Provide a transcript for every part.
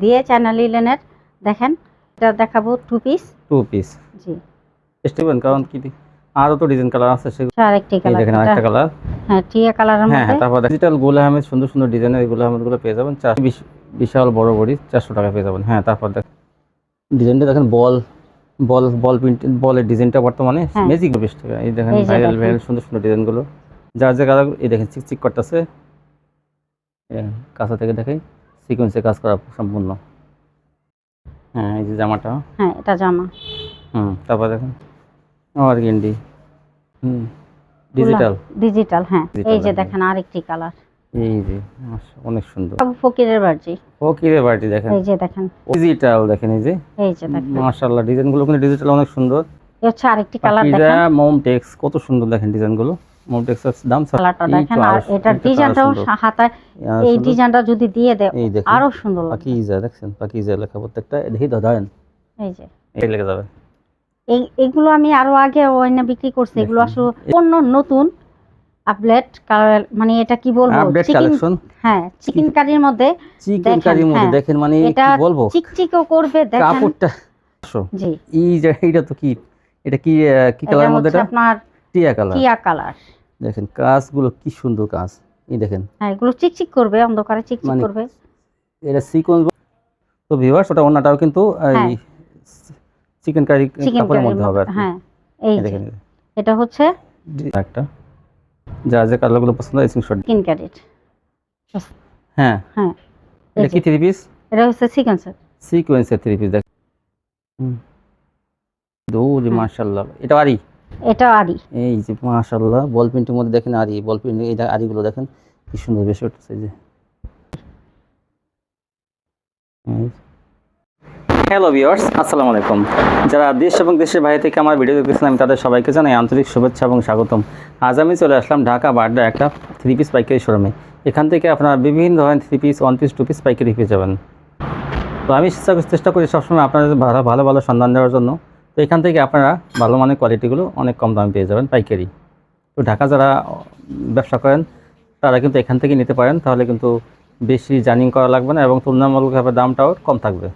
দিয়ে চায়না লিলেনের দেখেন এটা দেখাবো টু পিস টু পিস জি। স্টিভেন কারণ কি? আরও তো ডিজাইন কালার আছে সেগুলো এটা আরেকটি কালার দেখেন আরেকটা কালার হ্যাঁ টিয়া কালারের হ্যাঁ হ্যাঁ তারপর ডিজিটাল গোল আহমেদ সুন্দর সুন্দর ডিজাইনের গোল আহমেদগুলো পেয়ে যাবেন। বিশাল বড় বড়ি চারশো টাকা পেয়ে যাবেন। হ্যাঁ তারপর দেখেন ডিজাইনটা দেখেন বল বল বল প্রিন্ট বলের ডিজাইনটা বর্তমানে। ম্যাজিক বিশ টাকা। এই দেখেন ভাইরাল ভাইরাল সুন্দর সুন্দর ডিজাইনগুলো যার যে কালার এই দেখেন চিক চিক করতেছে কাঁচা থেকে দেখে সিকোয়েন্সে কাজ করা সম্পূর্ণ। হ্যাঁ এই যে জামাটা। হ্যাঁ এটা জামা। হুম তারপর দেখেন। আর গেন্ডি। হুম ডিজিটাল ডিজিটাল হ্যাঁ। এই যে হ্যাঁ। দেখেন আরেকটি কালার। এই যে অনেক সুন্দর। ফকিরের বার্জি ও কি রে বাড়ি দেখেন। এই যে দেখেন। ডিজিটাল দেখেন এই যে। এই যে দেখেন। মাশাআল্লাহ ডিজাইনগুলো কিন্তু ডিজিটাল অনেক সুন্দর। এই হচ্ছে আরেকটি কালার দেখেন। মমটেক্স কত সুন্দর দেখেন ডিজাইনগুলো। মমটেক্সের দাম কালারটা দেখেন আর এটার ডিজাইনটাও হাতায় এই ডিজাইনটা যদি দিয়ে দেয় আরও সুন্দর লাগবে। পাকিজা দেখছেন পাকিজা লেখা প্রত্যেকটা দেখি দাদান এই যে। এই লেগে যাবে। এই এগুলো আমি আরও আগে ওয়াইনে বিক্রি করছি এগুলো আসলে অন্য নতুন কালার মানে এটা কি বলব? চিকেন কালেকশন হ্যাঁ চিকেন কারির মধ্যে চিকেন দেখেন, কারির মধ্যে হ্যাঁ। দেখেন মানে এটা কি বলব? চিকচিকও করবে দেখেন। কাপড়টা জি। এই যে এইটা তো কি? এটা কি কি এটা কালারের মধ্যে এটা? আপনার টিয়া কালার। টিয়া কালার। দেখেন কাজগুলো কি সুন্দর কাজ এই দেখেন। হ্যাঁ এগুলো চিকচিক করবে অন্ধকারে চিকচিক মানে করবে। এটা সিকোয়েন্স তো ভিউয়ার্স ওটা অন্যটাও কিন্তু হ্যাঁ। এই চিকেন কারি কাপড়ের মধ্যে হবে হ্যাঁ এই দেখেন। এটা হচ্ছে একটা যা যে কালারগুলো পছন্দ হয় স্ক্রিনশট স্কিন কারির হ্যাঁ। হ্যাঁ এটা কি থ্রি পিস এটা হচ্ছে সিকোয়েন্সের সিকোয়েন্সের থ্রি পিস দেখ। হুম। দৌড় হ্যাঁ। মাশাআল্লাহ। এটা আরি এটা আরি এই যে মাশাআল্লাহ বল প্রিন্টের মধ্যে দেখেন আরি বল প্রিন্ট এই যে আরিগুলো দেখেন কি সুন্দর বেশ উঠছে যে। হ্যালো ভিউয়ার্স আসসালামু আলাইকুম। যারা দেশ এবং দেশের বাইরে থেকে আমার ভিডিও দেখতেছেন আমি তাদের সবাইকে জানাই আন্তরিক শুভেচ্ছা এবং স্বাগতম। আজ আমি চলে আসলাম ঢাকা বাড্ডা একটা থ্রি পিস পাইকারি শোরুমে এখান থেকে আপনারা বিভিন্ন ধরনের three piece one piece two piece পাইকারি পেয়ে যাবেন। তো আমি চেষ্টা চেষ্টা করি সবসময় আপনাদের ভালো ভালো ভালো সন্ধান দেওয়ার জন্য। তো এখান থেকে আপনারা ভালো মানের কোয়ালিটিগুলো অনেক কম দামে পেয়ে যাবেন পাইকারি। তো ঢাকা যারা ব্যবসা করেন তারা কিন্তু এখান থেকে নিতে পারেন তাহলে কিন্তু বেশি জার্নিং করা লাগবে না এবং তুলনামূলকভাবে দামটাও কম থাকবে।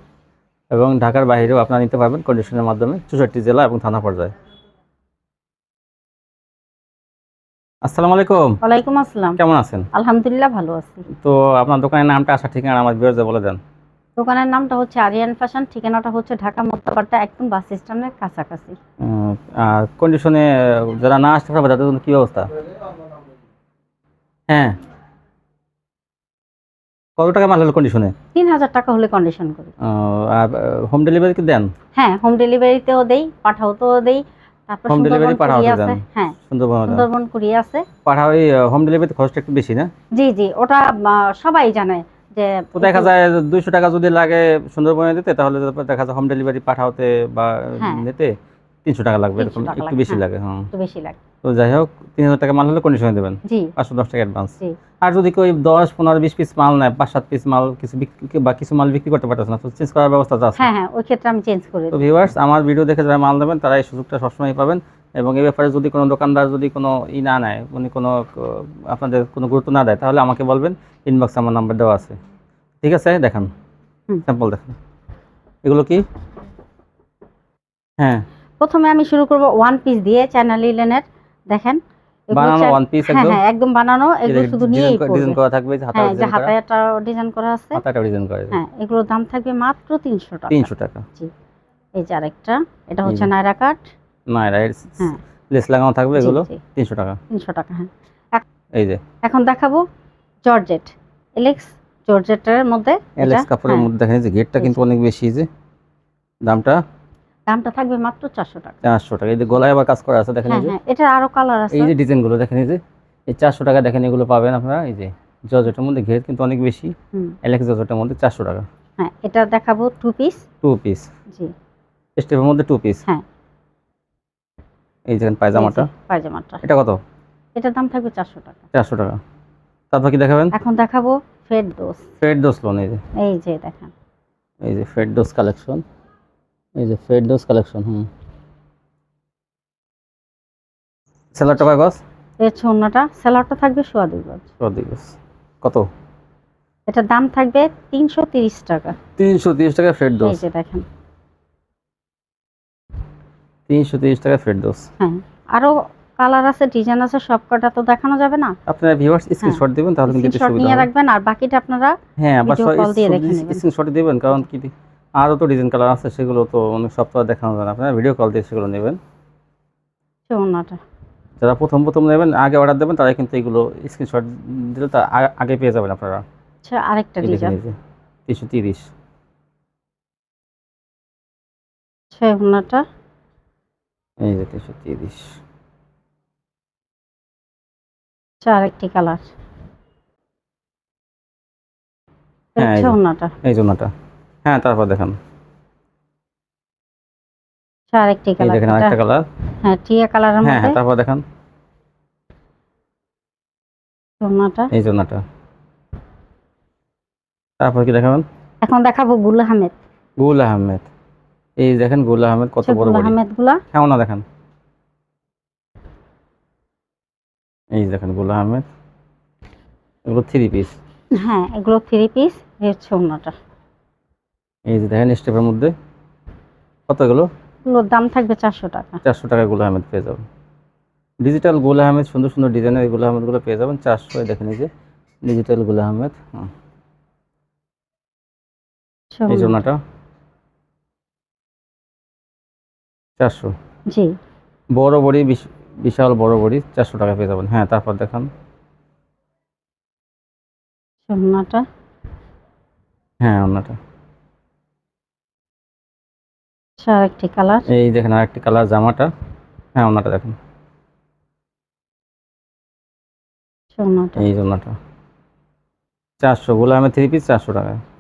এবং ঢাকার বাইরেও আপনারা নিতে পারবেন কন্ডিশনের মাধ্যমে চৌষট্টি জেলা এবং থানা পর্যায়ে। আসসালামু আলাইকুম। ওয়ালাইকুম আসসালাম। কেমন আছেন? আলহামদুলিল্লাহ ভালো আছি। তো আপনার দোকানের নামটা আসার ঠিকানা আমার বিরোধে বলে দেন। দোকানের নামটা হচ্ছে আরিয়ান ফ্যাশন ঠিকানাটা হচ্ছে ঢাকা মোত্তাপাড়া একদম বাস স্ট্যান্ডের কাছাকাছি। আর কন্ডিশনে যারা না আসতে পারবে তাদের জন্য কী অবস্থা হ্যাঁ। কত টাকা মাল হলো কন্ডিশনে তিন হাজার টাকা হলে কন্ডিশন করি। আর হোম ডেলিভারি কি দেন? হ্যাঁ হোম ডেলিভারিতেও দেই পাঠাও তো দেই তারপর delivery সুন্দরবন পাঠাও আছে দেন? হ্যাঁ সুন্দরবন সুন্দরবন কুরিয়ে আছে। পাঠা ওই হোম ডেলিভারিতে খরচটা একটু বেশি না? জি জি ওটা সবাই জানে। যে দেখা যায় দুইশো টাকা যদি লাগে সুন্দরবনে দিতে তাহলে দেখা যায় হোম ডেলিভারি পাঠাতে বা হ্যাঁ। নিতে তিনশো টাকা লাগবে এরকম একটু বেশি হ্যাঁ। লাগে হ্যাঁ। একটু বেশি লাগে। তো যাই হোক তিন হাজার টাকা মাল হলে কন্ডিশনে দেবেন। জি। পাঁচশো দশ টাকা অ্যাডভান্স জি। আর যদি কেউ দশ পনেরো বিশ পিস মাল নেয় পাঁচ সাত পিস মাল কিছু বিক্রি বা কিছু মাল বিক্রি করতে পারতেছে না তো চেঞ্জ করার ব্যবস্থা আছে। হ্যাঁ হ্যাঁ ওই ক্ষেত্রে আমি চেঞ্জ করে তো ভিউয়ার্স আমার ভিডিও দেখে যারা মাল নেবেন তারা এই সুযোগটা সবসময় পাবেন। এবং এই ব্যাপারে যদি কোনো দোকানদার যদি কোনো ই না নেয় উনি কোনো আপনাদের কোনো গুরুত্ব না দেয় তাহলে আমাকে বলবেন ইনবক্সে আমার নাম্বার দেওয়া আছে। ঠিক আছে? দেখান। স্যাম্পল দেখান। এগুলো কি? হ্যাঁ। প্রথমে আমি শুরু করব ওয়ান পিস দিয়ে চায়না লিলেনের দেখেন বানানো ওয়ান পিস হ্যাঁ একদম? হ্যাঁ একদম বানানো। এগুলো শুধু নিয়েই ডিজাইন করা থাকবে যে হ্যাঁ যে ডিজাইন করা হাতায় একটা ডিজাইন করা আছে। হাতাটা ডিজাইন করে হ্যাঁ এগুলোর দাম থাকবে মাত্র তিনশো টাকা। তিনশো টাকা। জি। এই যে আরেকটা এটা হচ্ছে। নায়রা কাট না এটা হ্যাঁ। লেস লাগানো থাকবে এগুলো তিনশো টাকা। তিনশো টাকা হ্যাঁ। এই যে। এখন দেখাবো জর্জেট এলেক্স জর্জেটের মধ্যে এলেক্স কাপড়ের হ্যাঁ, মধ্যে দেখেন যে গেটটা কিন্তু অনেক বেশি যে। দামটা? দামটা থাকবে মাত্র চারশো টাকা। চারশো টাকা। এই যে গলায় আবার কাজ করা আছে দেখেন হ্যাঁ এই যে এটার আরও কালার আছে। এই যে ডিজাইনগুলো দেখেন এই যে। এই চারশো টাকা দেখেন এগুলো পাবেন আপনারা এই যে। জর্জেটের মধ্যে ঘের কিন্তু অনেক বেশি। হুম, এলেক্স জর্জেটের মধ্যে চারশো টাকা। হ্যাঁ এটা দেখাবো টু পিস টু পিস জি। স্টেপের মধ্যে টু পিস হ্যাঁ। এই দেখেন পায়জামাটা। পায়জামাটা। এটা কত? এটার দাম থাকবে চারশো টাকা। চারশো টাকা। তারপর কি দেখাবেন? এখন দেখাবো ফেড দোস ফেড ডোজ লোন এই যে। এই যে দেখেন। এই যে ফেড ডোজ কালেকশন এই যে ফেড ডোজ কালেকশন হুম সেলারটা কয় গছ এর ছন্নটা স্যালাডটা থাকবে সোয়া দুই গজ। দুই গছ কত? এটার দাম থাকবে তিনশো তিরিশ টাকা। তিনশো তিরিশ টাকা ফেড এই দোষ যে দেখেন। তিনশো তিরিশ টাকা ফেড দোষ হ্যাঁ আরও কালার আছে ডিজাইন আছে সব কটা তো দেখানো যাবে না? আপনারা ভিউয়ার্স স্ক্রিনশট দিবেন তাহলে কিন্তু সুবিধা নিয়ে রাখবেন আর বাকিটা আপনারা হ্যাঁ আবার। স্ক্রিনশট দিবেন কারণ কি আরও তো ডিজাইন কালার আছে সেগুলো তো অনেক সপ্তাহ দেখানো যায় না। আপনারা ভিডিও কল দিয়ে সেগুলো নেবেন। চৌনাটা যারা প্রথম প্রথম নেবেন আগে অর্ডার দেবেন তারা কিন্তু এগুলো স্ক্রিনশট দিলে তার আগে- পেয়ে যাবেন আপনারা। আচ্ছা আরেকটা ডিজাইন তিনশো তিরিশ। এই যে তিনশো তিরিশ আচ্ছা আরেকটি কালার হ্যাঁ, এই যে। চৌনাটা এই জন্যটা হ্যাঁ তারপর দেখেন। আচ্ছা আরেকটি কালার দেখেন আরেকটা কালার হ্যাঁ টিয়া কালারের হ্যাঁ মধ্যে। হ্যাঁ তারপর দেখেন। চৌনাটা এই জন্যটা তারপর কি দেখাবেন? এখন দেখাবো গুল আহমেদ। গুল আহমেদ। এই দেখেন গুল আহমেদ কত আচ্ছা, বড় গুল আহমেদগুলা? হ্যাঁ না দেখেন। এই দেখেন গুল আহমেদ। এগুলো থ্রি পিস হ্যাঁ এগুলো থ্রি পিস এর চৌনাটা এই যে দেখেন স্টেপের মধ্যে। কত এগুলো? এগুলোর দাম থাকবে চারশো টাকা। চারশো টাকা গুল আহমেদ পেয়ে যাবেন। ডিজিটাল গুল আহমেদ সুন্দর সুন্দর ডিজাইনের এই গুল আহমেদগুলো পেয়ে যাবেন। চারশো দেখেন এই যে ডিজিটাল গুল আহমেদ। হুম, এই। জন্যটা চারশো। জি। বড় বড়ি বিশ- বিশাল বড় বড়ি চারশো টাকা পেয়ে যাবেন। হ্যাঁ তারপর দেখান। হ্যাঁ অন্যটা। আচ্ছা আরেকটি কালার? এই দেখেন আরেকটি কালার জামাটা। হ্যাঁ দেখেন। এই জন্যটা চারশো গুলো আমি থ্রি পিস চারশো টাকা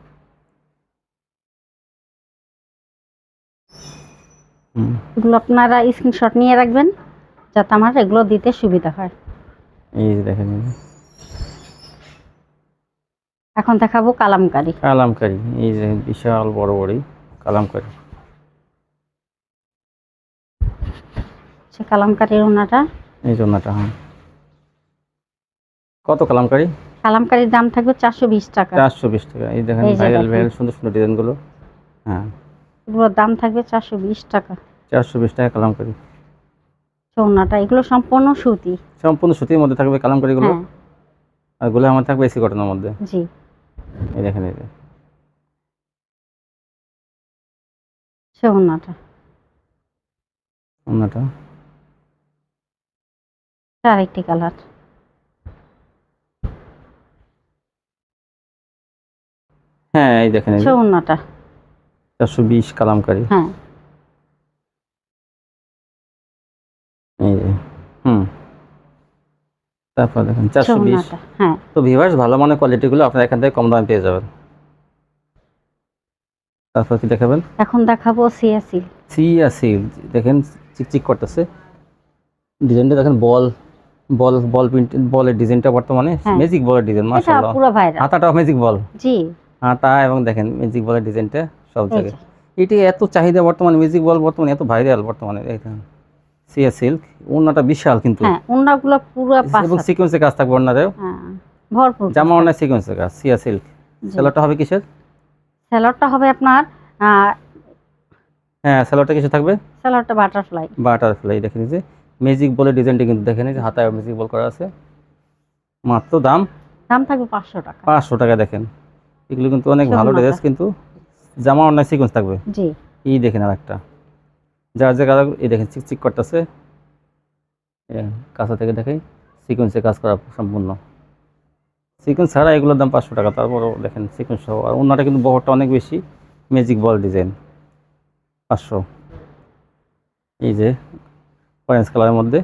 এগুলো আপনারা স্ক্রিনশট নিয়ে রাখবেন যাতে আমার এগুলো দিতে সুবিধা হয়। এই দেখেন এখন দেখাবো কালামকারি। কালামকারি এই যে বিশাল বড় বড়ি কালামকারি। সে কালামকারির ওনাটা? এই জন্যটা হ্যাঁ। কত কালামকারি? কালামকারির দাম থাকবে চারশো বিশ টাকা। চারশো বিশ টাকা। এই দেখেন ভাইরাল ভাইরাল সুন্দর সুন্দর ডিজাইনগুলো। হ্যাঁ। এগুলোর দাম থাকবে চারশো বিশ টাকা। চারশো বিশ টাকা কালামকারি। চৌনাটা এগুলো সম্পূর্ণ সুতি। সম্পূর্ণ সুতির মধ্যে থাকবে কালামকারিগুলো? হ্যাঁ। আরগুলো আমার থাকবে এসি কটনের মধ্যে? জি। এই দেখেন এই আরেকটি কালার। হ্যাঁ এই দেখেন চৌনাটা চারশো বিশ কালামকারি। হ্যাঁ। এই যে হুম। তারপর দেখেন চারশো বিশ। হ্যাঁ। তো ভিভার্স ভালো মানের কোয়ালিটিগুলো আপনারা এখান থেকে কম দামে পেয়ে যাবেন। তারপর কি দেখাবেন? এখন দেখাবো সিয়াসি সিয়া সিল দেখেন চিকচিক করতেছে। ডিজাইনটা দেখেন বল বল বল প্রিন্ট বলের ডিজাইনটা বর্তমানে। ম্যাজিক বলের ডিজাইন মাশাআল্লাহ। পুরো ভাইরাল হাতাটাও ম্যাজিক বল। জি। হাতা এবং দেখেন ম্যাজিক বলের ডিজাইনটা। সব জায়গায়। এটি এত চাহিদা বর্তমানে ম্যাজিক বল বর্তমানে এত ভাইরাল বর্তমানে সিয়া সিল্ক ওনাটা বিশাল কিন্তু। হ্যাঁ ওনাগুলো পুরো এবং হাত। সিকোয়েন্সের কাজ থাকবে ওনারেও হ্যাঁ ভরপুর। জামা ওনার সিকোয়েন্সের কাজ সিয়া সিল্ক সেলোটা হবে কিসের? স্যালাডটা হবে আপনার হ্যাঁ সেলোটা কিসে থাকবে? স্যালাডটা বাটারফ্লাই বাটারফ্লাই দেখেন এই যে। ম্যাজিক বলের ডিজাইনটা কিন্তু দেখেন এই যে হাতায় ম্যাজিক বল করা আছে। মাত্র দাম? দাম থাকবে পাঁচশো টাকা। পাঁচশো টাকা দেখেন। এগুলো কিন্তু অনেক ভালো ড্রেস কিন্তু। জামা অনেক সিকোয়েন্স থাকবে। জি। এই দেখেন আর একটা যার যে কালার এই দেখেন চিকচিক করতেছে। কাছা থেকে দেখাই সিকোয়েন্সে কাজ করা সম্পূর্ণ। সিকোয়েন্স ছাড়া এগুলোর দাম পাঁচশো টাকা তারপরও দেখেন সিকোয়েন্স সহ। আর অন্যটা কিন্তু বহরটা অনেক বেশি। ম্যাজিক বল ডিজাইন পাঁচশো। এই যে অরেঞ্জ কালারের মধ্যে।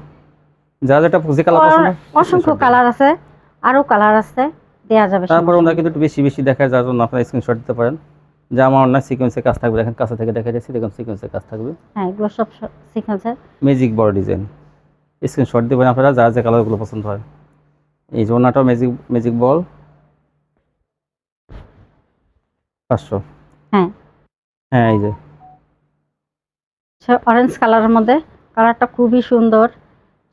যা যেটা যে কালার পছন্দ অসংখ্য কালার আছে। আরও কালার আছে। দেয়া যাবে তারপর ওনারা কিন্তু একটু বেশি বেশি দেখায় যার জন্য আপনারা স্ক্রিনশট দিতে পারেন। যে আমার অন্য সিকোয়েন্সের কাজ থাকবে। দেখেন কাছে থেকে দেখা যাচ্ছে দেখুন সিকোয়েন্সের কাজ থাকবে। হ্যাঁ এগুলো সব সিকোয়েন্সের ম্যাজিক বড় ডিজাইন স্ক্রিনশট দেবেন আপনারা যার যে কালারগুলো পছন্দ হয়। এই যে ওনাটাও ম্যাজিক ম্যাজিক বল পাঁচশো। হ্যাঁ। হ্যাঁ এই যে। অরেঞ্জ কালারের মধ্যে কালারটা খুবই সুন্দর।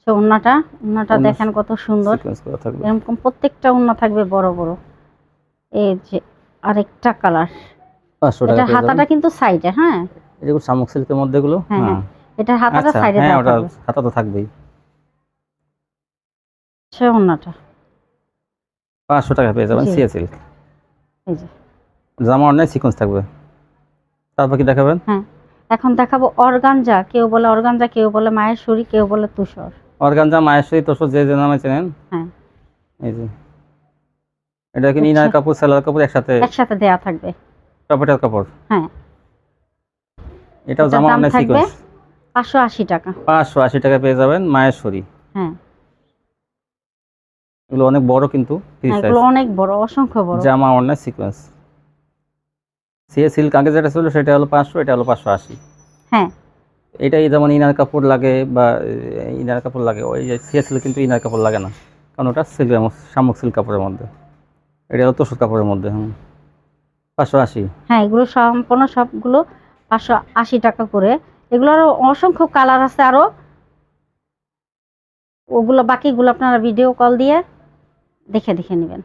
সো ওন্নাটা ওন্নাটা দেখেন কত সুন্দর। সিকোয়েন্স করা থাকবে। এরকম প্রত্যেকটা ওন্না থাকবে বড় বড়। এই যে আরেকটা কালার পাঁচশো টাকা এটা হাতাটা কিন্তু সাইডে হ্যাঁ? এগুলো শামুক সিল্কের মধ্যে এগুলো? হ্যাঁ, হ্যাঁ। এটা হাতাটা আচ্ছা সাইডে হ্যাঁ ওটা হাতা তো থাকবেই। সে ওন্নাটা পাঁচশো টাকা পেয়ে যাবেন সিল্ক। এই যে। জামা অনেক সিকোয়েন্স থাকবে। তারপর কি দেখাবেন? হ্যাঁ। এখন দেখাবো অর্গানজা কেউ বলে অর্গানজা কেউ বলে মায়ের শরী কেউ বলে তুষর। অর্গানজা মায়েশ্বরী তোষর যে যে নামে চেনেন? হ্যাঁ। এই যে। এটা কি নিনার আচ্ছা। কাপড় সেলার কাপড় একসাথে? একসাথে দেয়া থাকবে। টপেটার কাপড়? হ্যাঁ। এটাও জামা অনেক সিকোয়েন্স পাঁচশো আশি টাকা। পাঁচশো আশি টাকা পেয়ে যাবেন মায়েশ্বরী। হ্যাঁ। এগুলো অনেক বড় কিন্তু হ্যাঁ। এগুলো অনেক বড় অসংখ্য বড়। জামা অনেক সিকোয়েন্স সিএ সিল্ক আগে যেটা ছিল সেটা হলো পাঁচশো এটা হলো পাঁচশো আশি। হ্যাঁ। এটাই যেমন ইনার কাপড় লাগে বা ইনার কাপড় লাগে ওই যে সিএ সিল্ক কিন্তু ইনার কাপড় লাগে না। কারণ ওটা সিল্কের শামুক সিল্ক কাপড়ের মধ্যে। এটা হলো তোষক কাপড়ের মধ্যে হুম। পাঁচশো আশি? হ্যাঁ এগুলো সম্পূর্ণ সবগুলো পাঁচশো আশি টাকা করে। এগুলোর অসংখ্য কালার আছে আরও। ওগুলো বাকিগুলো আপনারা ভিডিও কল দিয়ে দেখে দেখে নেবেন।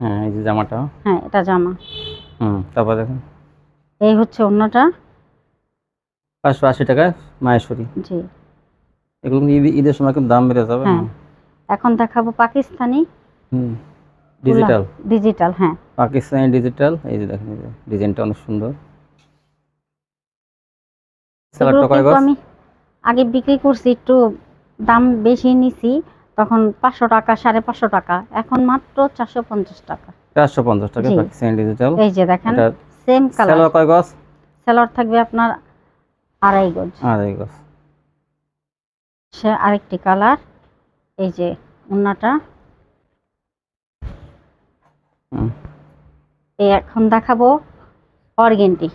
হ্যাঁ এই যে জামাটা। হ্যাঁ এটা জামা। হুম তারপর দেখুন। এই হচ্ছে অন্যটা। পাঁচশো আশি টাকায় মায়েশ্বরী জি। এগুলো ঈদ ঈদের সময় কিন্তু দাম বেড়ে যাবে। হ্যাঁ। এখন দেখাবো পাকিস্তানি। হুম ডিজিটাল ডিজিটাল হ্যাঁ। পাকিস্তানি ডিজিটাল এই যে দেখেন ডিজাইনটা অনেক সুন্দর। স্যালাডটা কয় গজ আমি আগে বিক্রি করছি একটু দাম বেশি নিছি তখন পাঁচশো টাকা সাড়ে পাঁচশো টাকা এখন মাত্র চারশো পঞ্চাশ টাকা। চারশো পঞ্চাশ টাকা পাকিস্তানি ডিজিটাল এই যে দেখেন সেম কালার কয় গজ সেলর থাকবে আপনার আড়াই গজ। আর এই গজ সে আরেকটি কালার এই যে উন্নাটা। হুম। এখন দেখাবো অর্গেন্ডি।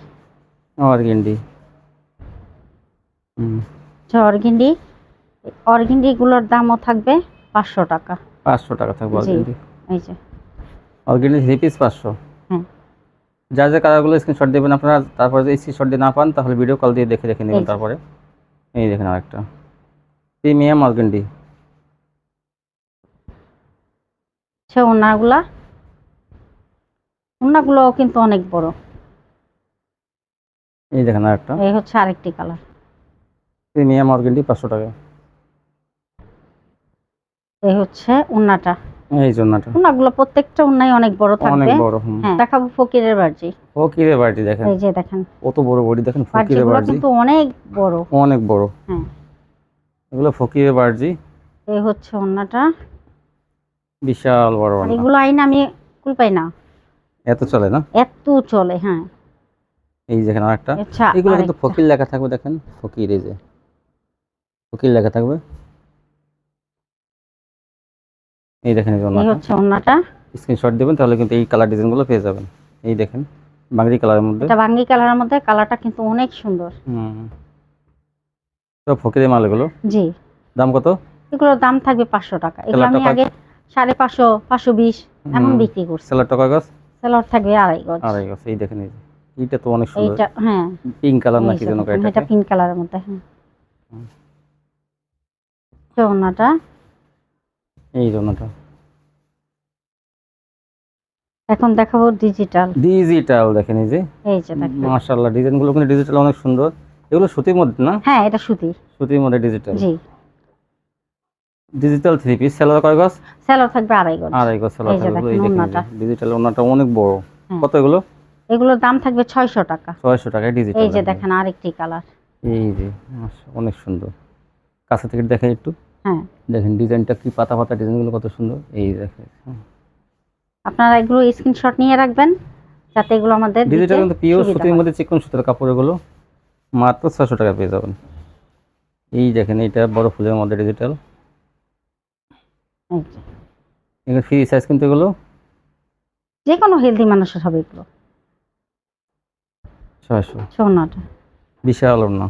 অর্গেন্ডি। হুম। যে অর্গেন্ডি অর্গেন্ডিগুলোর দামও থাকবে পাঁচশো টাকা। পাঁচশো টাকা থাকবে। অর্গেন্ডি। এই যে। অর্গেন্ডি থ্রি পিস পাঁচশো। হ্যাঁ। যার যে কালারগুলো স্ক্রিনশট দেবেন আপনারা তারপরে যদি স্ক্রিনশট দিয়ে না পান তাহলে ভিডিও কল দিয়ে দেখে দেখে নেবেন তারপরে। এই দেখেন আরেকটা। Premium organdie. সে ওনাগুলা ওনাগুলোও কিন্তু অনেক বড়। এই দেখেন আরেকটা। এই হচ্ছে আরেকটি কালার। প্রিমিয়াম অর্গেন্ডি পাঁচশো টাকা। এই হচ্ছে উন্নাটা। এই জন্যটা উন্নাগুলো প্রত্যেকটা উন্নাই অনেক বড় অনেক বড় হ্যাঁ দেখাবো ফকিরের বার্জি ও কিরে বাড়ি দেখেন। এই যে দেখেন। কত বড় বডি দেখেন ফকিরে বার্জিগুলো বার্জি কিন্তু অনেক বড়। অনেক বড়। হ্যাঁ। এগুলো ফকিরে বার্জি এই হচ্ছে উন্নাটা। বিশাল বড় এগুলো আইন আমি কুল পাই না। এত চলে না? এত চলে হ্যাঁ। এই দেখেন আরেকটা। আচ্ছা এগুলো কিন্তু ফকির লেখা থাকবে দেখেন। ফকির এই যে। ফকির লেখা থাকবে। এই দেখেন এই হচ্ছে ওন্নাটা স্ক্রিনশট দেবেন তাহলে কিন্তু এই কালার ডিজাইনগুলো পেয়ে যাবেন। এই দেখেন বাংরি কালারের মধ্যে। এটা বাঙ্গি কালারের মধ্যে কালারটা কিন্তু অনেক সুন্দর। হুম। তো ফকিরের মাল এগুলো জি। দাম কত? এগুলোর দাম থাকবে পাঁচশো টাকা। এগুলো আমি আগে সাড়ে পাঁচশো পাঁচশো বিশ এমন বিক্রি করছি। সেলার টাকা গাছ? সেলর থাকবে আড়াই গজ। আড়াই গাছ এই দেখেন এই এইটা তো অনেক সুন্দর। এইটা হ্যাঁ। পিঙ্ক কালার নাকি যেন এটা এটা পিঙ্ক কালারের মধ্যে হ্যাঁ। এই এখন দেখাবো ডিজিটাল ডিজিটাল দেখেন এই যে। এই যে দেখেন। মাশাআল্লাহ ডিজাইনগুলো কিন্তু ডিজিটাল অনেক সুন্দর। এগুলো সুতির মধ্যে না? হ্যাঁ এটা সুতি সুতির মধ্যে ডিজিটাল জি। ডিজিটাল থ্রি পিস সেলার কয় গজ? সেলর থাকবে আড়াই গজ। আড়াই গজ সেলার থাকবে। এই দেখেন। ডিজিটাল ওনাটা অনেক বড়। হ্যাঁ। কত এগুলো? এগুলোর দাম থাকবে ছয়শো টাকা। ছয়শো টাকা ডিজিটাল এই যে দেখেন আরেকটি কালার। এই যে অনেক সুন্দর। কাছে থেকে দেখেন একটু। হ্যাঁ। দেখেন ডিজাইনটা কি পাতা পাতা ডিজাইনগুলো কত সুন্দর। এই দেখেন আপনারা এগুলো স্ক্রিনশট নিয়ে রাখবেন যাতে এগুলো আমাদের ডিজিটাল কিন্তু পিওর সুতির মধ্যে চিকন সুতির কাপড় এগুলো মাত্র ছশো টাকা পেয়ে যাবেন। এই দেখেন এইটা বড় ফুলের মধ্যে ডিজিটাল। এগুলো ফ্রি সাইজ কিন্তু এগুলো? যে কোনো হেলদি মানুষের হবে এগুলো। ছয়শো। সোনাটা বিশাল না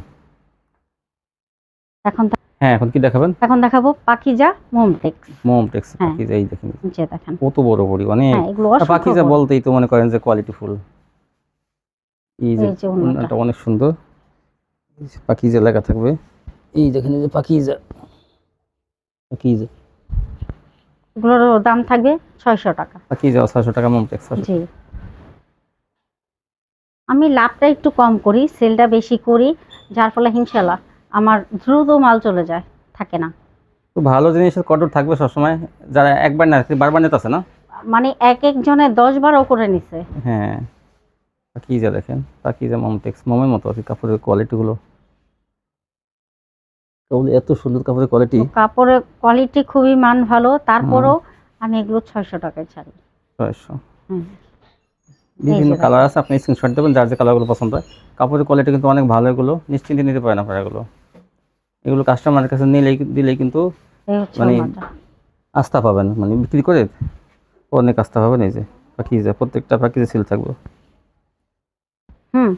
এখন হ্যাঁ এখন কি দেখাবেন? এখন দেখাবো পাখিজা মোমটেক্স। মোম টেক্স হ্যাঁ। পাখিজা এই দেখেন। যে দেখেন। কত বড় বড়ি অনেক। হ্যাঁ পাখিজা বলতেই তো মনে করেন যে কোয়ালিটি ফুল এই যে। ওড়নাটা। অনেক সুন্দর। পাখিজা লেখা থাকবে। এই দেখেন এই যে পাখিজা পাখিজা এগুলোর দাম থাকবে ছয়শো টাকা। বাকি যাও ছয়শো টাকা মমটেক্স জি। আমি লাভটা একটু কম করি সেলটা বেশি করি যার ফলে ইনশাল্লাহ আমার দ্রুত মাল চলে যায় থাকে না। তো ভালো জিনিসের কঠোর থাকবে সবসময় যারা একবার না বারবার নিতে আছে না? মানে এক একজনে দশ বারও করে নিছে। হ্যাঁ। পাকিজা দেখেন পাকিজা মমটেক্স মমের মতো কি কাপড়ের কোয়ালিটিগুলো কেবল এত সুন্দর কাপড়ের কোয়ালিটি কাপড়ের কোয়ালিটি খুবই মান ভালো তারপরেও আমি এগুলো ছয়শো টাকায় ছাড়ি। ছয়শো। বিভিন্ন কালার আছে আপনি স্ক্রিনশট দেবেন যার যে কালারগুলো পছন্দ হয়। কাপড়ের কোয়ালিটি কিন্তু অনেক ভালো এগুলো নিশ্চিন্তে নিতে পারেন আপনারা এগুলো। এগুলো কাস্টমারের কাছে নিলেই দিলেই কিন্তু মানে-। আস্থা পাবেন মানে বিক্রি করে অনেক আস্থা পাবেন এই যে পাকিজা প্রত্যেকটা পাকিজা সিল থাকবে। হুম।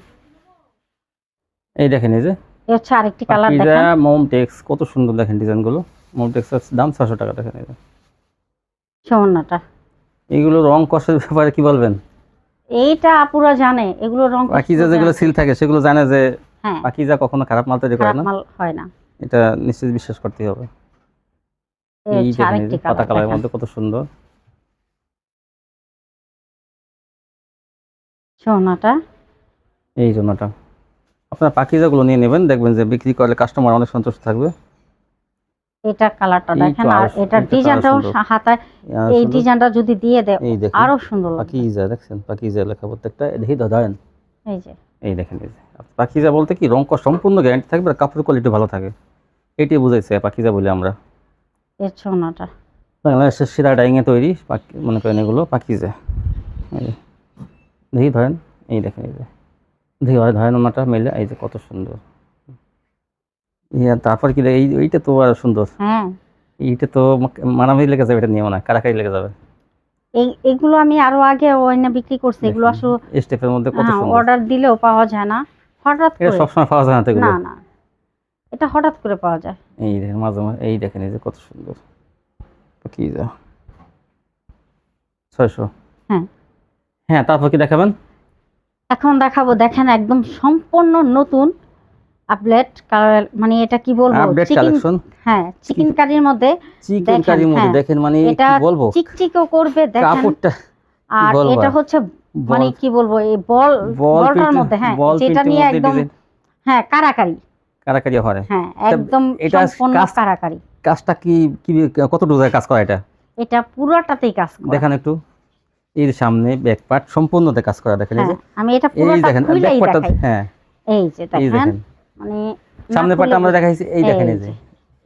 এই দেখেন এই যে এই হচ্ছে আরেকটি কালার দেখেন। মমটেক্স কত সুন্দর দেখেন ডিজাইনগুলো। মমটেক্সের দাম ছশো টাকা দেখেন এই যে। সোনাটা এইগুলো রং কষের ব্যাপারে কি বলবেন? এইটা আপুরা জানে এগুলো রং পাকিজা যেগুলো সিল থাকে সেগুলো জানে যে হ্যাঁ। পাকিজা কখনো খারাপ মাল তৈরি করে না। মাল হয় না। এটা নিশ্চিত বিশ্বাস করতে হবে। এই পাতা কালারের মধ্যে কত সুন্দর। সোনাটা। এই জন্যটা আপনার পাখিজাগুলো নিয়ে নেবেন দেখবেন যে বিক্রি করলে কাস্টমার অনেক সন্তুষ্ট থাকবে। এটা কালারটা দেখেন আর এটা ডিজাইনটাও। হাতায় এই ডিজাইনটা যদি দিয়ে দেয় আরও সুন্দর লাগবে। পাখিজা দেখছেন পাখিজা লেখা প্রত্যেকটা দেখি ধরেন এই যে। এই দেখেন এই যে। পাখিজা বলতে কি রং সম্পূর্ণ গ্যারান্টি থাকবে আর কাপড়ের কোয়ালিটি ভালো থাকে। এটি বুঝাইছে পাখিজা বলে আমরা। এর সোনাটা বাংলাদেশের সেরা ডাইংয়ে তৈরি মনে করেন এগুলো যে। দেখি ধরেন এই দেখেন এই যে। দেখি ধরেন ওনাটা মেলে এই যে কত সুন্দর। ইয়া তারপর কি এই এইটা তো আর সুন্দর। হ্যাঁ। এইটা তো মারামারি লেগে যাবে এটা নিয়ে মনে হয় কারাকারি লেগে যাবে। এই এগুলো আমি আরও আগে ওইনা বিক্রি করছি এগুলো আসলে স্টেপের মধ্যে কত সুন্দর। অর্ডার দিলেও পাওয়া যায় না। হঠাৎ করে সবসময় পাওয়া যায় না এগুলো? না না। এটা হঠাৎ করে পাওয়া যায়। এই দেখেন মাঝে মাঝে এই দেখেন এই যে কত সুন্দর। কি যা। ছয়শো। হ্যাঁ। হ্যাঁ তারপর কি দেখাবেন? এখন দেখাবো দেখেন একদম সম্পূর্ণ নতুন কালার মানে এটা কি বলব? চিকেন হ্যাঁ চিকেন কারির মধ্যে চিকেন কারির মধ্যে হ্যাঁ। দেখেন মানে এটা কি বলব? চিকচিকও করবে দেখেন। কাপড়টা আর এটা হচ্ছে মানে কি বলব এই বল বল বলটার মধ্যে হ্যাঁ যেটা নিয়ে একদম হ্যাঁ কারাকারি। কারাকারি হয়। হ্যাঁ একদম এটা সম্পূর্ণ কারাকারি। কাজটা কি কি কত ডোজার কাজ করা এটা? এটা পুরোটাতেই কাজ করে। দেখান একটু। যে সামনে ব্যাক পার্ট সম্পূর্ণতে কাজ করা দেখেন হ্যাঁ আমি এটা পুরোটা দেখেন ব্যাক পার্টটা হ্যাঁ। এই যে দেখেন মানে সামনে না পার্টটা আমরা দেখাইছি এই দেখেন এই যে।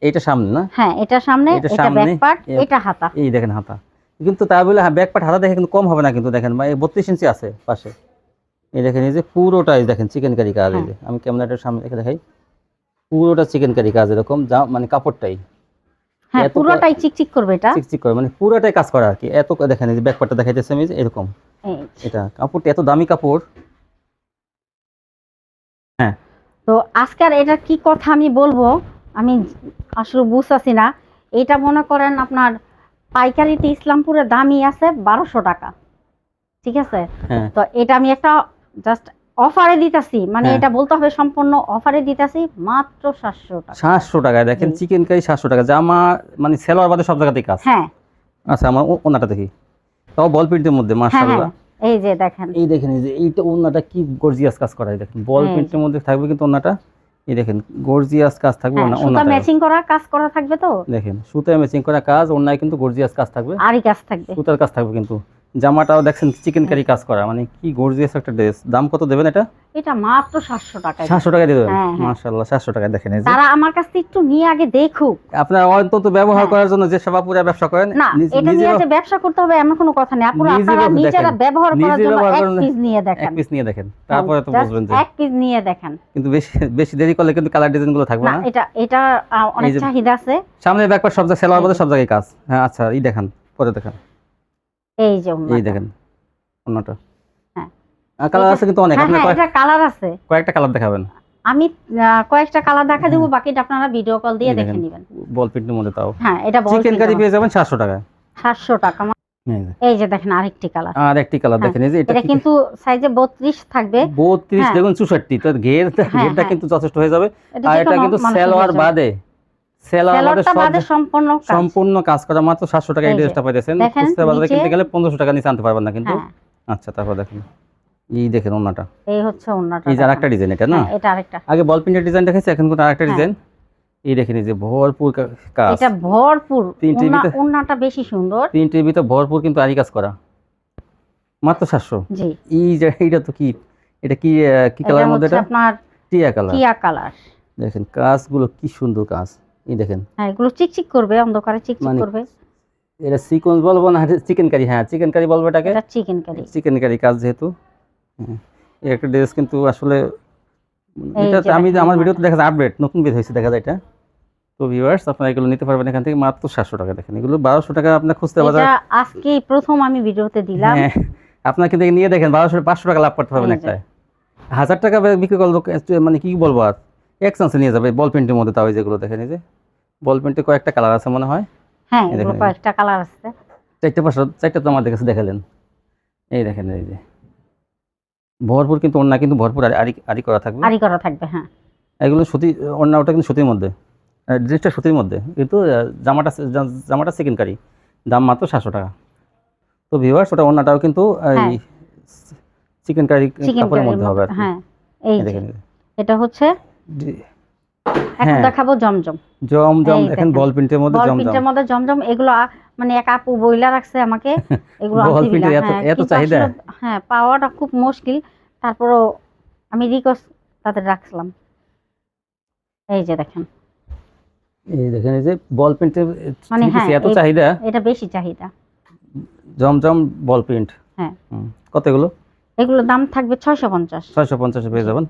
এইটা সামনে না? হ্যাঁ এটা সামনে এটা এটা ব্যাক পার্ট এটা হাতা। এই দেখেন হাতা। কিন্তু তা বলে ব্যাক পার্ট হাতা দেখে কিন্তু কম হবে না কিন্তু দেখেন এই বত্রিশ ইঞ্চি আছে পাশে। এই দেখেন এই যে পুরোটা এই দেখেন চিকেন কারি কাজ এই যে। আমি ক্যামেরাটার সামনে রেখে দেখাই। পুরোটা চিকেন কারি কাজ এরকম যা মানে কাপড়টাই। হ্যাঁ পুরোটাই চিকচিক করবে এটা? চিকচিক করে মানে পুরোটাই কাজ করা আর কি। এত দেখেন এই যে ব্যাক পার্টটা দেখাইতেছে আমি এরকম। এটা কাপড়টা এত দামি কাপড়। তো আজকের এটা কি কথা আমি বলব? আমি আসলে বুঝতেছি না। এটা মনে করেন আপনার পাইকারিতে ইসলামপুরে দামই আছে বারোশো টাকা। ঠিক আছে? হ্যাঁ। তো এটা আমি একটা জাস্ট অফারে দিতেছি মানে হ্যাঁ। এটা বলতে হবে সম্পূর্ণ অফারে দিতেছি মাত্র সাতশো টাকা। সাতশো টাকায় দেখেন চিকেন কারি সাতশো টাকা জামা মানে সেলোয়ার বাদে সব জায়গাতেই কাজ। হ্যাঁ। আচ্ছা আমার ওনাটা দেখি। তাও বল প্রিন্টের মধ্যে হ্যাঁ হ্যাঁ। এই যে দেখেন। এই দেখেন এই যে এইটা ওনাটা কি গর্জিয়াস কাজ করা দেখেন। বল। প্রিন্টের মধ্যে থাকবে কিন্তু ওনাটা। এই দেখেন গর্জিয়াস কাজ থাকবে ওনা- সুতা ম্যাচিং করা কাজ করা থাকবে তো? দেখেন সুতা ম্যাচিং করা কাজ ওনায় কিন্তু গর্জিয়াস কাজ থাকবে। আরই কাজ থাকবে। সুতার কাজ থাকবে কিন্তু। জামাটাও দেখছেন চিকেন কারি কাজ করা মানে কি গর্জিয়াস একটা ড্রেস দাম কত দেবেন এটা? এটা মাত্র সাতশো টাকায়। সাতশো টাকা দিয়ে দেবেন? হ্যাঁ, হ্যাঁ। মার্শাল্লাহ সাতশো টাকা দেখেন এই তারা আমার কাছ থেকে একটু নিয়ে আগে দেখুক। আপনার অন্তত ব্যবহার হ্যাঁ। করার জন্য যে সব আপুরা ব্যবসা করেন না এটা নিয়ে যে ব্যবসা করতে হবে এমন কোনো কথা নেই। আপনারা আপনারা নিজেরা ব্যবহার করার জন্য এক পিস নিয়ে দেখেন। এক পিস নিয়ে দেখেন। তারপরে তো বুঝবেন যে এক পিস নিয়ে দেখেন। কিন্তু বেশি বেশি দেরি করলে কিন্তু কালার ডিজাইনগুলো থাকবে না এটা এটা অনেক চাহিদা আছে। সামনে ব্যাকপার সব জায়গায় সেলার মধ্যে সব জায়গায় কাজ। হ্যাঁ আচ্ছা এই দেখেন পরে দেখেন। এই যে এই। দেখেন অন্যটা হ্যাঁ। কালার আছে কিন্তু অনেক হ্যাঁ হ্যাঁ কালার আছে কয়েকটা কালার দেখাবেন আমি কয়েকটা কালার দেখা দেবো বাকিটা আপনারা ভিডিও কল দিয়ে দেখে নেবেন বল প্রিন্টের মধ্যে তাও হ্যাঁ এটা বল চিকেন কারি পেয়ে যাবেন সাতশো টাকায় সাতশো টাকা এই যে। দেখেন আরেকটি কালার আর একটি কালার হ্যাঁ, দেখেন এই যে এটা কিন্তু সাইজে বত্রিশ থাকবে বত্রিশ হ্যাঁ। দেখুন চৌষট্টি তো ঘের ঘেরটা হ্যাঁ। কিন্তু যথেষ্ট হয়ে যাবে আর এটা কিন্তু সেলোয়ার হয়ে। বাদে সম্পূর্ণ কাজ। সম্পূর্ণ কাজ করা। মাত্র সাতশো টাকা এই এই ড্রেসটা পাইতেছেন। খুচরা বাজারে কিনতে গেলে পনেরোশো টাকা নিচে আনতে পারবেন না কিন্তু। হ্যাঁ। আচ্ছা তারপর দেখেন। এই দেখেন ওনাটা এই হচ্ছে অন্যটা এই আরেকটা ডিজাইন এটা না? এটা আরেকটা। আগে বল প্রিন্টের ডিজাইন দেখেছি এখন কিন্তু আরেকটা হ্যাঁ। ডিজাইন এই দেখেন এই যে ভরপুর কাজ। এটা ভরপুর। তিনটের ভিতরে- ওন্নাটা বেশি সুন্দর। তিনটির ভিতরে ভরপুর কিন্তু আরি কাজ করা। মাত্র জি। এই যে এইটা তো কি? এটা কি কি কালার মধ্যে এটা? আপনার টিয়া কালার টিয়া কালার দেখেন কাজগুলো কি সুন্দর কাজ। এই দেখেন। হ্যাঁ এগুলো চিকচিক করবে অন্ধকারে চিকচিক মানে করবে। এটা সিকোয়েন্স বলব না চিকেন কারি হ্যাঁ চিকেন কারি বলব এটাকে। এটা চিকেন কারি চিকেন কারি কাজ যেহেতু। হ্যাঁ, একটা ড্রেস কিন্তু আসলে এটা আমি আমার। ভিডিওতে দেখা যায় আপডেট নতুন বের হয়েছে দেখা যায় এটা। তো ভিউয়ার্স আপনারা এগুলো নিতে পারবেন এখান থেকে মাত্র সাতশো টাকা দেখেন। এগুলো বারোশো টাকা আপনার খুঁজতে এটা আজকে প্রথম আমি ভিডিওতে দিলাম। হ্যাঁ আপনার কিন্তু নিয়ে দেখেন বারোশো পাঁচশো টাকা লাভ করতে পারবেন একটা হাজার টাকা বিক্রি করল মানে কি বলব আর? এক চান্সে নিয়ে যাবে বল পেন্টের মধ্যে তাও যেগুলো দেখেন এই যে বল পেন্টে কয়েকটা কালার আছে মনে হয়। হ্যাঁ এগুলো কয়েকটা কালার আছে। চারটে পাঁচশো চারটে তো আমাদের কাছে দেখালেন। এই দেখেন এই যে। ভরপুর কিন্তু অন্য কিন্তু ভরপুর আরি- আরি করা থাকবে। আরি করা থাকবে হ্যাঁ। এগুলো সুতি অন্য ওটা কিন্তু সুতির মধ্যে। ড্রেসটা সুতির মধ্যে। কিন্তু জামাটা জামাটা সেকেন্ড কারি দাম মাত্র সাতশো টাকা। তো ভিউয়ার্স ওটা অন্যটাও কিন্তু হ্যাঁ। চিকেন কারি কাপড়ের মধ্যে হবে আর কি। হ্যাঁ এই এই দেখেন এটা হচ্ছে এখন হ্যাঁ। দেখাবো জমজম। জম জম এখন বল প্রিন্টের মধ্যে বল জম জম প্রিন্টের মধ্যে জমজম এগুলো মানে এক আপু বইলা রাখছে আমাকে এগুলো বল প্রিন্টের এত- হ্যাঁ, এত চাহিদা? হ্যাঁ পাওয়াটা খুব মুশকিল। তারপরও আমি রিকোয়েস্ট তাদের রাখলাম এই যে দেখেন। এই দেখেন এই যে বল প্রিন্টের মানে হ্যাঁ, এত চাহিদা? এটা বেশি চাহিদা। জম জম বল প্রিন্ট হ্যাঁ। কত এগুলো? এগুলোর দাম থাকবে ছয়শো পঞ্চাশ। ছয়শো পঞ্চাশে পেয়ে যাবেন।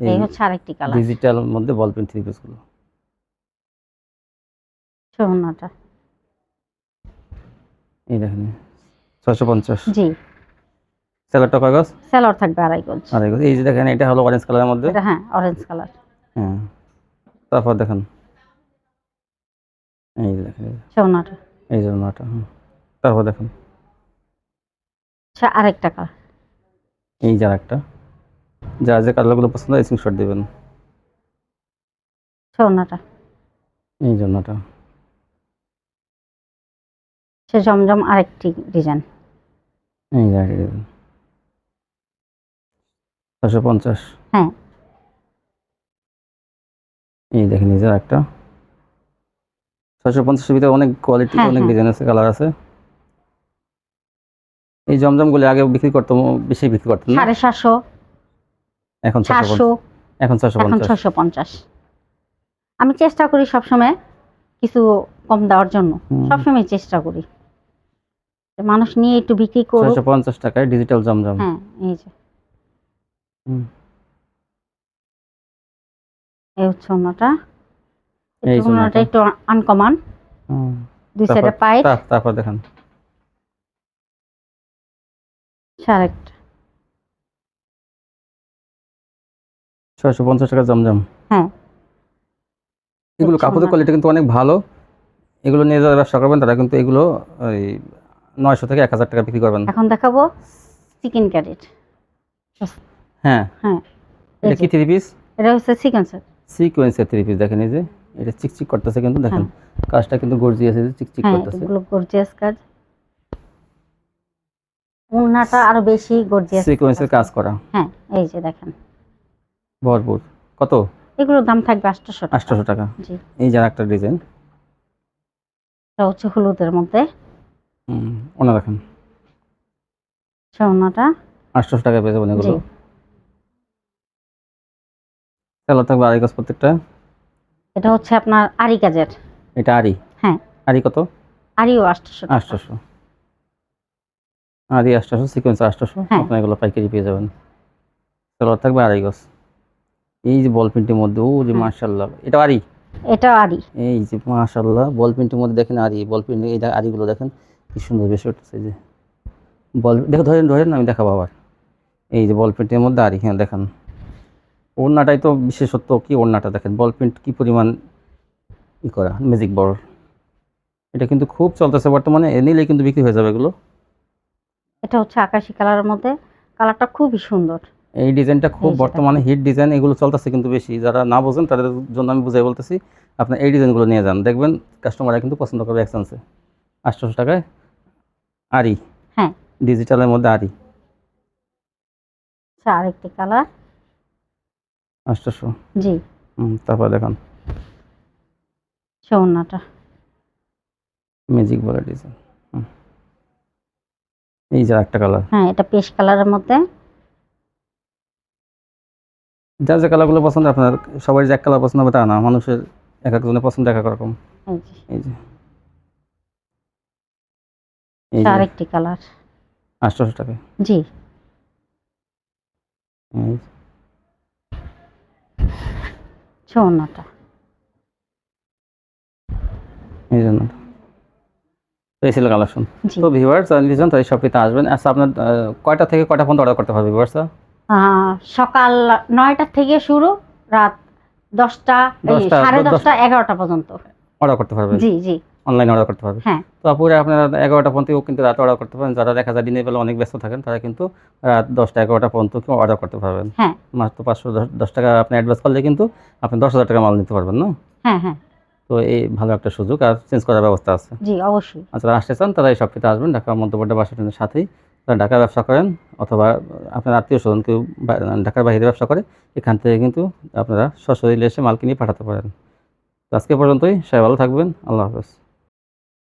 এই হচ্ছে আরেকটি কালার ডিজিটাল মধ্যে বল প্রিন্ট থ্রি পিসগুলো সোনাটা এই দেখেন ছয়শো পঞ্চাশ। জি। স্যালাডটা কয় গজ? স্যালোর থাকবে আড়াই গজ। আর এই গজ। এই যে দেখেন এটা হলো অরেঞ্জ কালারের মধ্যে। এটা হ্যাঁ অরেঞ্জ কালার হ্যাঁ। তারপর দেখেন এই যে দেখেন যে- সোনাটা এই হুম। তারপর দেখেন। আচ্ছা আরেকটা কালার এই যার একটা যার যে কালারগুলো পছন্দ হয় স্ক্রিনশট দেবেন। সোনাটা এই জন্যটা। সে জমজম আরেকটি ডিজাইন। এই জায়গাটা দেবেন ছশো পঞ্চাশ। হ্যাঁ। এই দেখেন যার একটা ছশো পঞ্চাশের ভিতরে অনেক কোয়ালিটি হ্যাঁ, অনেক হ্যাঁ। ডিজাইন আছে কালার আছে। এই জমজমগুলি আগে বিক্রি করতাম বেশি বিক্রি করতাম না? সাড়ে সাতশো। এখন এখন ছশো পঞ্চাশ। আমি চেষ্টা করি সবসময় কিছু কম দেওয়ার জন্য। সবসময় চেষ্টা করি। মানুষ নিয়ে একটু বিক্রি ছশো পঞ্চাশ টাকায় ডিজিটাল জমজম। হ্যাঁ এই যে। এই হচ্ছে একটু। একটু আনকমন দুই সাইডে পাইপ। তারপর দেখেন। আরেকটা ছয়শো পঞ্চাশ টাকা জমজম। হ্যাঁ এগুলো কাপড়ের কোয়ালিটি কিন্তু অনেক ভালো। এগুলো নিয়ে যারা ব্যবসা করবেন তারা কিন্তু এগুলো ওই নয়শো থেকে এক হাজার টাকা বিক্রি করবেন। এখন দেখাবো চিকেন ক্যারেট হ্যাঁ। হ্যাঁ। এটা কি থ্রি পিস এটা হচ্ছে চিকেন স্যার সিকোয়েন্সের থ্রি পিস দেখেন এই যে এটা চিকচিক করতেছে কিন্তু দেখেন। কাজটা কিন্তু গর্জিয়াস আছে চিকচিক হ্যাঁ করতেছে। এগুলো গর্জিয়াস কাজ। উন্নাটা আরও বেশি গর্জিয়াস সিকোয়েন্সের কাজ করা। হ্যাঁ এই যে দেখেন। ভরপুর। কত? এগুলোর দাম থাকবে আটশোশো টাকা। আটশোশো টাকা। জি। এই যার একটা ডিজাইন। এটা হচ্ছে হলুদের মধ্যে। ওনা দেখেন। সোনাটা আটশোশো টাকা পেয়ে যাবেন এগুলো। চলো থাকবে আড়াই গজ প্রত্যেকটা। এটা হচ্ছে আপনার আরি কাজের এটা আড়ি? হ্যাঁ। আড়ি কত? আরিও আটশোশো আটশোশো। আড়ি আটশোশো সিকোয়েন্স আটশোশো। হ্যাঁ। আপনার এগুলো পাইকারি পেয়ে যাবেন। চলো থাকবে আড়াই গজ। এই যে বল মধ্যে ও যে। মার্শাল্লাহ এটা আড়ি? এটা আরি এই যে মাশাল্লাহ বল প্রিন্টের মধ্যে দেখেন আরি বল প্রিন্ট এই আরিগুলো দেখেন কি সুন্দর বেশি উঠছে যে। বল দেখো ধরেন ধরেন আমি দেখাবো আবার। এই যে বল প্রিন্টের মধ্যে আরি হ্যাঁ দেখেন। ওড়নাটাই তো বিশেষত্ব কি ওড়নাটা দেখেন? বল প্রিন্ট কি পরিমাণ ই করা ম্যাজিক বড় এটা কিন্তু খুব চলতেছে বর্তমানে এ নিলেই কিন্তু বিক্রি হয়ে যাবে এগুলো। এটা হচ্ছে আকাশি কালারের মধ্যে কালারটা খুবই সুন্দর। এই ডিজাইনটা খুব বর্তমানে হিট ডিজাইন এগুলো চলতেছে কিন্তু বেশি। যারা না বোঝেন তাদের জন্য আমি বুঝাই বলতেছি আপনার এই ডিজাইনগুলো নিয়ে যান। দেখবেন কাস্টমাররা কিন্তু পছন্দ করবে এক্সচেঞ্জে আটশোশো টাকায় আরি হ্যাঁ। ডিজিটালের মধ্যে আরি আচ্ছা আরেকটি কালার আটশোশো জি। হুম তারপর দেখান। চৌনাটা ম্যাজিক বলে ডিজাইন এই যে একটা কালার হ্যাঁ এটা পেশ কালারের মধ্যে। যার যে কালারগুলো পছন্দ আপনার সবাই যে এক কালার পছন্দ হবে তা না মানুষের এক একজনের পছন্দ এক এক রকম। এই যে। এই যে। যে। আরেকটি কালার আটশোশো টাকা। জি। এই যে। চৌনাটা এই জন্য তো এই ছিল কালেকশন তো ভিউয়ার্স নিজন তো এই শপটিতে আসবেন। আচ্ছা আপনার কয়টা থেকে কয়টা পর্যন্ত অর্ডার করতে পারবে ভিউয়ার্স সকাল নয়টা থেকে শুরু রাত দশটা সাড়ে দশটা এগারোটা পর্যন্ত। অর্ডার করতে পারবেন? জি জি। অনলাইনে অর্ডার করতে পারবে হ্যাঁ। তো আপুরে আপনারা এগারোটা পর্যন্ত কিন্তু রাতে অর্ডার করতে পারেন যারা দেখা যায় দিনের বেলা অনেক ব্যস্ত থাকেন তারা কিন্তু রাত দশটা এগারোটা পর্যন্ত অর্ডার করতে পারবেন। হ্যাঁ। মাত্র পাঁচশো দশ- টাকা আপনি অ্যাডভান্স করলে কিন্তু আপনি দশ হাজার টাকা মাল নিতে পারবেন না? হ্যাঁ হ্যাঁ। তো এই ভালো একটা সুযোগ আর চেঞ্জ করার ব্যবস্থা আছে। জি অবশ্যই। যারা আসতে চান তারা এই শপটিতে আসবেন। ঢাকা মধ্যবর্তী বাস স্ট্যান্ডের সাথেই। তারা ঢাকা ব্যবসা করেন অথবা আপনার আত্মীয় স্বজন কেউ ঢাকার বাইরে ব্যবসা করে, এখান থেকে কিন্তু আপনারা সশরীরে এসে মাল কিনে পাঠাতে পারেন। আজকে পর্যন্তই, সবাই ভালো থাকবেন, আল্লাহ হাফেজ।